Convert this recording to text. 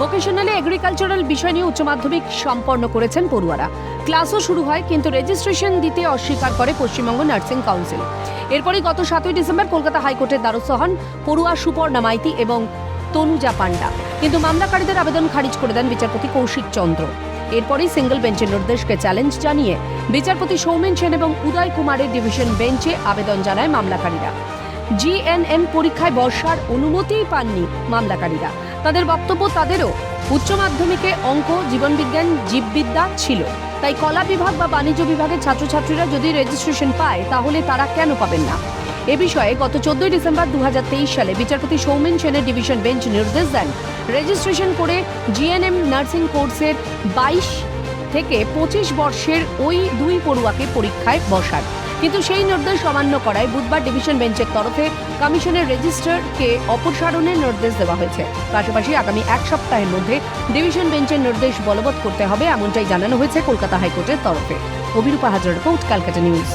ভোকেশনালি agricultural বিষয় নিয়ে উচ্চ মাধ্যমিক সম্পন্ন করেছেন পড়ুয়ারা। ক্লাসও শুরু হয়, কিন্তু রেজিস্ট্রেশন দিতে অস্বীকার করে পশ্চিমবঙ্গ নার্সিং কাউন্সিল এরপরই গত সাতই ডিসেম্বর কলকাতা হাইকোর্টের দ্বারস্থ হন পড়ুয়া সুপর্ণা মাইতি এবং তনুজা পান্ডা। কিন্তু মামলাকারীদের আবেদন খারিজ করে দেন বিচারপতি কৌশিক চন্দ্র। এরপরই সিঙ্গল বেঞ্চের নির্দেশকে চ্যালেঞ্জ জানিয়ে বিচারপতি সৌমেন সেন এবং উদয় কুমারের ডিভিশন বেঞ্চে আবেদন জানায় মামলাকারীরা। জিএনএম পরীক্ষায় বর্ষার অনুমতিই পাননি মামলাকারীরা। তাদের বক্তব্য তাদেরও। উচ্চ মাধ্যমিকে অঙ্ক, জীবনবিজ্ঞান, জীববিদ্যা ছিল। তাই কলা বিভাগ বা বাণিজ্য বিভাগের ছাত্রছাত্রীরা যদি রেজিস্ট্রেশন পায়, তাহলে তারা কেন পাবেন না? এ বিষয়ে গত চোদ্দই ডিসেম্বর দু হাজার তেইশ সালে বিচারপতি সৌমেন সেনের ডিভিশন বেঞ্চ নির্দেশ দেন। রেজিস্ট্রেশন করে জিএনএম নার্সিং কোর্সের বাইশ থেকে পঁচিশ বর্ষের ওই দুই পড়ুয়াকে পরীক্ষায় বসার কিন্তু সেই নির্দেশ অমান্য করায় বুধবার ডিভিশন বেঞ্চের তরফে কমিশনের রেজিস্ট্রারকে অপসারণের নির্দেশ দেওয়া হয়েছে। পাশাপাশি আগামী এক সপ্তাহের মধ্যে ডিভিশন বেঞ্চের নির্দেশ বলবৎ করতে হবে, এমনটাই জানানো হয়েছে কলকাতা হাইকোর্টের তরফে। অভিরূপা হাজার রিপোর্ট, ক্যালকাটা নিউজ।